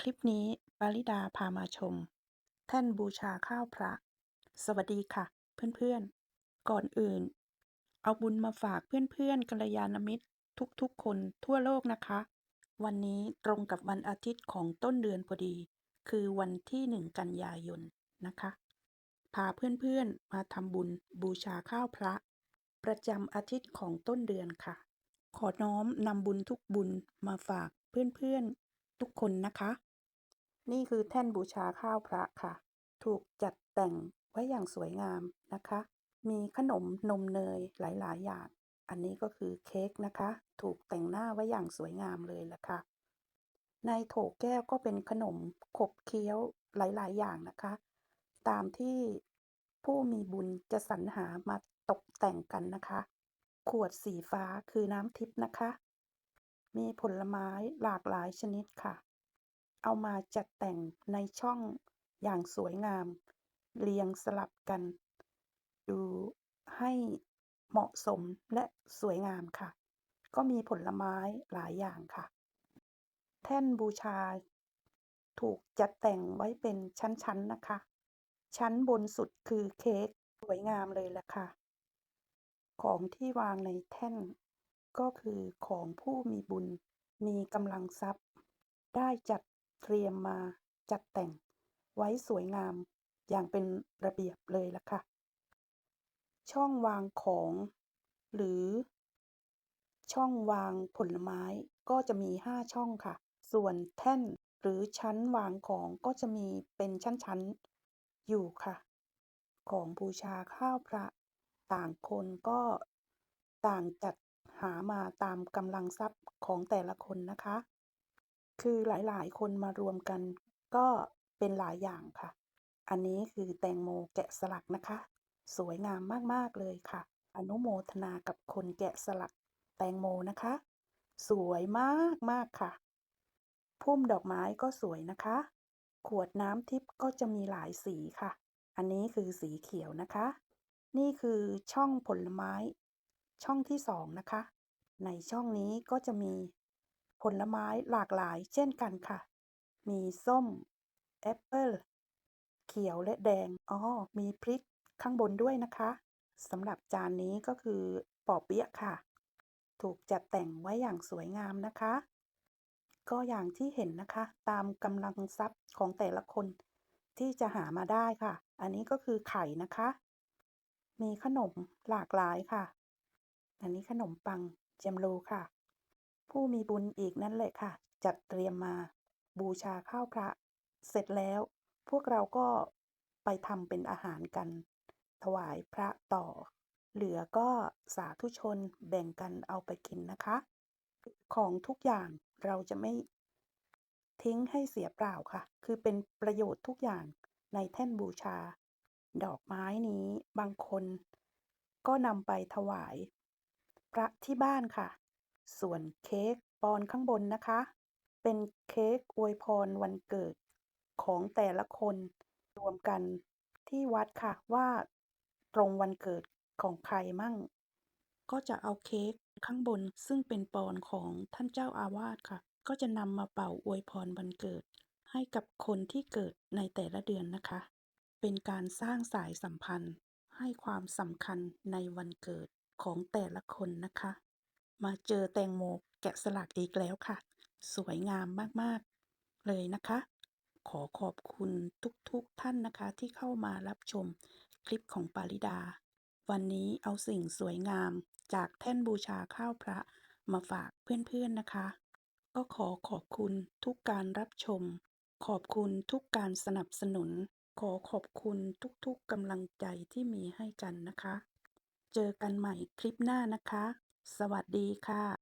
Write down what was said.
คลิปนี้ปาริดาพามาชม แท่นบูชาข้าวพระ สวัสดีค่ะ เพื่อนๆ ก่อนอื่น เอาบุญมาฝากเพื่อนๆกัลยาณมิตรทุกๆ คนทั่วโลกนะคะ วันนี้ตรงกับวันอาทิตย์ของต้นเดือนพอดี คือวันที่หนึ่งกันยายนนะคะ พาเพื่อนๆมาทำบุญบูชาข้าวพระ ประจำอาทิตย์ของต้นเดือนค่ะ ขอน้อมนำบุญทุกบุญมาฝากเพื่อนๆทุกคนนะคะ นี่คือแท่นบูชาข้าวพระค่ะ ถูกจัดแต่งไว้อย่างสวยงามนะคะ มีขนมนมเนยหลายๆ อย่าง อันนี้ก็คือเค้กนะคะ ถูกแต่งหน้าไว้อย่างสวยงามเลยละค่ะ ในโถแก้วก็เป็นขนมขบเคี้ยวหลาย ๆ อย่างนะคะ ตามที่ผู้มีบุญจะสรรหามาตกแต่งกันนะคะ ขวดสีฟ้าคือน้ำทิพย์นะคะ มีผลไม้หลากหลายชนิดค่ะ เอามาจัดแต่งในช่องอย่างสวยงาม เรียงสลับกัน ดูให้เหมาะสมและสวยงามค่ะ ก็มีผลไม้หลายอย่างค่ะ แท่นบูชา ถูกจัดแต่งไว้เป็นชั้นๆนะคะ ชั้นบนสุดคือเค้กสวยงามเลยละค่ะ ของที่วางในแท่น ก็คือของผู้มีบุญมีกำลังทรัพย์ ได้จัด เตรียมมาจัดแต่งไว้สวยงามอย่างเป็นระเบียบเลยล่ะค่ะ ช่องวางของ หรือ ช่องวางผลไม้ก็จะมี 5 ช่องค่ะ ส่วนแท่นหรือชั้นวางของก็จะมีเป็นชั้นๆ อยู่ค่ะ ของบูชาข้าวพระ ต่างคนก็ต่างจัดหามาตามกำลังทรัพย์ของแต่ละคนนะคะ คือหลายๆ คนมารวมกัน ก็เป็นหลายอย่างค่ะ อันนี้คือแตงโมแกะสลักนะคะ สวยงามมากๆเลยค่ะ อนุโมทนากับคนแกะสลักแตงโมนะคะ สวยมากๆค่ะ พุ่มดอกไม้ก็สวยนะคะ ขวดน้ำทิพย์ก็จะมีหลายสีค่ะ อันนี้คือสีเขียวนะคะ นี่คือช่องผลไม้ ช่องที่2นะคะ ในช่องนี้ก็จะมี ผลไม้หลากหลายเช่นกันค่ะ มีส้ม แอปเปิลเขียวและแดง อ๋อ มีพริกข้างบนด้วยนะคะสำหรับจานนี้ก็คือปอเปี๊ยะค่ะ ถูกจัดแต่งไว้อย่างสวยงามนะคะ ก็อย่างที่เห็นนะคะ ตามกำลังทรัพย์ของแต่ละคนที่จะหามาได้ค่ะ อันนี้ก็คือไข่นะคะ มีขนมหลากหลายค่ะ อันนี้ขนมปังเจมโลค่ะ ผู้มีบุญอีกนั่นแหละค่ะ จัดเตรียมมาบูชาข้าวพระ เสร็จแล้ว พวกเราก็ไปทำเป็นอาหารกัน ถวายพระต่อ เหลือก็สาธุชนแบ่งกันเอาไปกินนะคะ ของทุกอย่างเราจะไม่ทิ้งให้เสียเปล่าค่ะ คือเป็นประโยชน์ทุกอย่างในแท่นบูชา ดอกไม้นี้บางคนก็นำไปถวาย พระที่บ้านค่ะ ส่วนเค้กปอนข้างบนนะคะ เป็นเค้กอวยพรวันเกิดของแต่ละคนรวมกันที่วัดค่ะว่าตรงวันเกิดของใครมั่ง ก็จะเอาเค้กข้างบนซึ่งเป็นปอนของท่านเจ้าอาวาสค่ะ ก็จะนำมาเป่าอวยพรวันเกิด ให้กับคนที่เกิดในแต่ละเดือนนะคะ เป็นการสร้างสายสัมพันธ์ให้ความสำคัญในวันเกิดของแต่ละคนนะคะ มาเจอแตงโมแกะสลักอีกแล้วค่ะ สวยงามมากๆ เลยนะคะ ขอขอบคุณทุกๆท่านนะคะที่เข้ามารับชมคลิปของปาริดา วันนี้เอาสิ่งสวยงามจากแท่นบูชาข้าวพระมาฝากเพื่อนๆนะคะ ก็ขอขอบคุณทุกการรับชม ขอบคุณทุกการสนับสนุน ขอขอบคุณทุกๆกำลังใจที่มีให้กันนะคะ เจอกันใหม่คลิปหน้านะคะ สวัสดีค่ะ